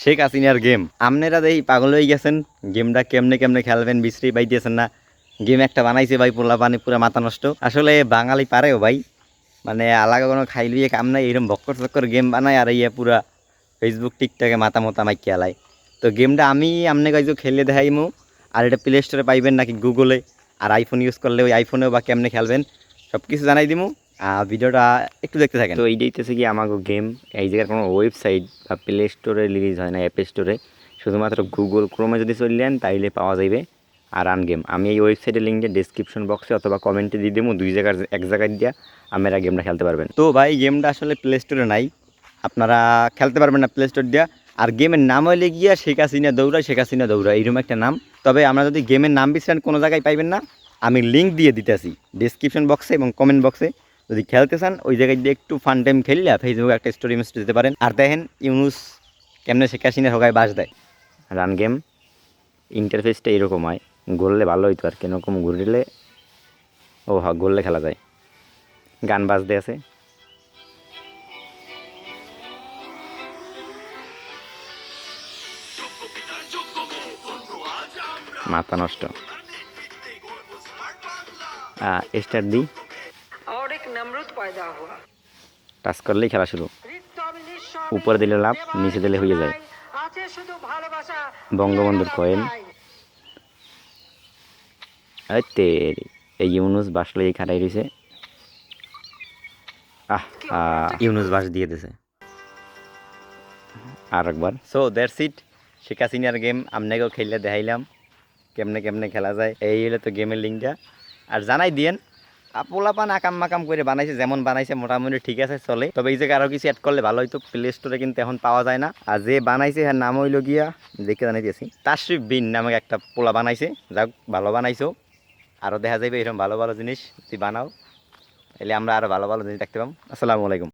শেখ হাসিনার গেম। আপনারা দেখি পাগল হয়ে গেছেন। গেমটা কেমনে কেমনে খেলবেন বিশ্রী পাইতেছেন না। গেম একটা বানাইছে ভাই, পোলা পানি, পুরা মাথা নষ্ট। আসলে বাঙালি পারেও ভাই। মানে আলাদা কোনো খাইলুয়ে কাম নাই এরকম বক্কর চক্কর গেম বানায় আর ইয়ে পুরা ফেসবুক টিকটকে মাথা মতা মাইকে আলাই তো গেমটা আমি আমনে কাছে খেলে দেখাইমু। আর এটা প্লে স্টোরে পাইবেন নাকি গুগলে আর আইফোন ইউজ করলে ওই আইফোনেও বা কেমনে খেলবেন সব কিছু জানাই দিমু। ভিডিওটা একটু দেখতে থাকেন। তো এইটাইতেছে কি আমাকে গেম এই জায়গার কোনো ওয়েবসাইট বা প্লে স্টোরে রিলিজ হয় না অ্যাপ স্টোরে শুধুমাত্র গুগল ক্রোমে যদি চললেন তাইলে পাওয়া যাবে আর আন গেম আমি এই ওয়েবসাইটের লিঙ্কটা ডিসক্রিপশন বক্সে অথবা কমেন্টে দিয়ে দেবো দুই জায়গার এক জায়গায় দিয়া আপনারা গেমটা খেলতে পারবেন। তো ভাই গেমটা আসলে প্লে স্টোরে নাই। আপনারা খেলতে পারবেন না প্লে স্টোর দিয়া। আর গেমের নাম হইলে গিয়া শেখ হাসিনা দৌড়া শেখ হাসিনা দৌড়া এইরকম একটা নাম। তবে আমরা যদি গেমের নাম বিশ্রান কোনো জায়গায় পাইবেন না আমি লিঙ্ক দিয়ে দিতেছি ডিসক্রিপশন বক্সে এবং কমেন্ট বক্সে যদি খেলতে চান ওই জায়গায় দিয়ে একটু ফান টাইম খেললে ফেসবুকে একটা স্টোরি মেসেজ দিতে পারেন। আর দেখেন ইউনুস কেমনে শেখ হাসিনা সবাই বাস দেয়। রান গেম ইন্টারফেসটা এরকম হয়। গড়লে ভালো হইতো আর কীরকম ঘুরলে ও হ্যাঁ গড়লে খেলা যায়। গান বাজতে আছে। মাথা নষ্ট। স্টার দিই টাচ করলেই খেলা শুরু। উপরে দিলে লাভ নিচে দিলে হয়ে যায়। আছে শুধু ভালোবাসা বঙ্গবন্ধুর কয়েন এই ইউনুস বাসলে এই খাটাই রয়েছে আহ আহ, ইউনুস বাস দিয়ে দিছে। আর একবার। সো দ্যাটস ইট শেখ হাসিনার গেম আপনাকেও খেললে দেখাইলাম। কেমনে কেমনে খেলা যায় এই হলো তো গেমের লিঙ্কটা আর জানাই দিয়েন পোলাপান আকাম মাকাম করে বানাইছে, যেমন বানাইছে, মোটামুটি ঠিক আছে, চলে। তবে এই জায়গায় আরও কিছু অ্যাড করলে ভালো হইতো প্লে স্টোরে কিন্তু এখন পাওয়া যায় না। আর যে বানাইছে হ্যাঁ নাম হইল গিয়া, দেখে জানাই দিয়েছি তাশরিফ বিন নামে একটা পোলা বানাইছে। যাক, ভালো বানাইছো। আরও দেখা যাবে এরকম ভালো ভালো জিনিস তুই বানাও এলে আমরা আরও ভালো ভালো জিনিস দেখতে পাবো। আসসালামু আলাইকুম।